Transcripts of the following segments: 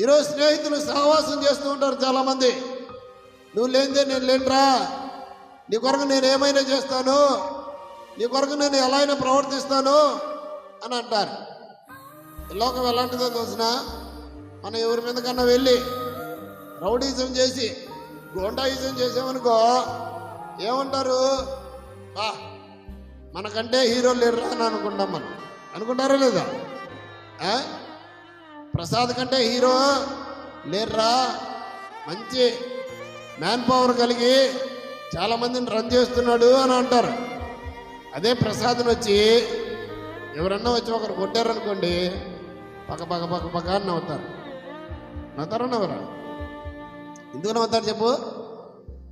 ఈరోజు స్నేహితులు సహవాసం చేస్తూ ఉంటారు చాలామంది. నువ్వు లేనిదే నేను లేనురా. నీ కొరకు నేను ఏమైనా చేస్తాను? నీ కొరకు నేను ఎలా అయినా ప్రవర్తిస్తాను? అని అంటారు. లోకం ఎలాంటిదో తెలిసిన మనం ఎవరి మీద కన్నా వెళ్ళి రౌడీజం చేసి గోండాయిజం చేసామనుకో ఏమంటారు? బా మనకంటే హీరో లేరురా అని అనుకుంటాం మనం. అనుకుంటారా లేదా? ప్రసాద్ కంటే హీరో లేర్రా మంచి మ్యాన్ పవర్ కలిగి చాలామందిని రన్ చేస్తున్నాడు అని అంటారు. అదే ప్రసాద్ని వచ్చి ఎవరన్నా వచ్చి ఒకరు కొట్టారనుకోండి పక్క పక్క పక్క పక్క అని నవ్వుతారు. నవ్వుతారా నవ్వరా? ఎందుకు నవ్వుతారు చెప్పు?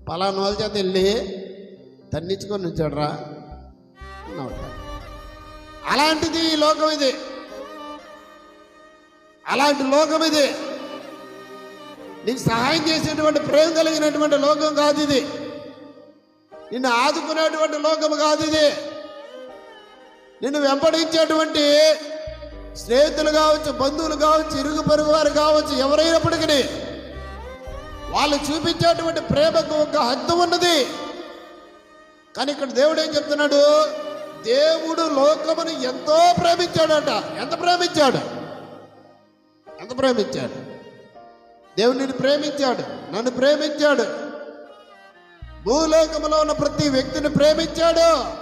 పలానా వాళ్ళ చేత వెళ్ళి తన్నించుకొని వచ్చాడురా రా నవ్వుతారు. అలాంటిది ఈ లోకం ఇది. అలాంటి లోకం ఇది. నీకు సహాయం చేసేటువంటి ప్రేమ కలిగినటువంటి లోకం కాదు ఇది. నిన్ను ఆదుకునేటువంటి లోకం కాదు ఇది. నిన్ను వెంపడించేటువంటి స్నేహితులు కావచ్చు బంధువులు కావచ్చు ఇరుగు పొరుగు వారు కావచ్చు ఎవరైనప్పటికీ వాళ్ళు చూపించేటువంటి ప్రేమకు ఒక హద్దు ఉన్నది. కానీ ఇక్కడ దేవుడు ఏం చెప్తున్నాడు? దేవుడు లోకమును ఎంతో ప్రేమించాడట. ఎంత ప్రేమించాడు? ఎంత ప్రేమించాడు. దేవుడు నిన్ను ప్రేమించాడు నన్ను ప్రేమించాడు. భూలోకములో ఉన్న ప్రతి వ్యక్తిని ప్రేమించాడు.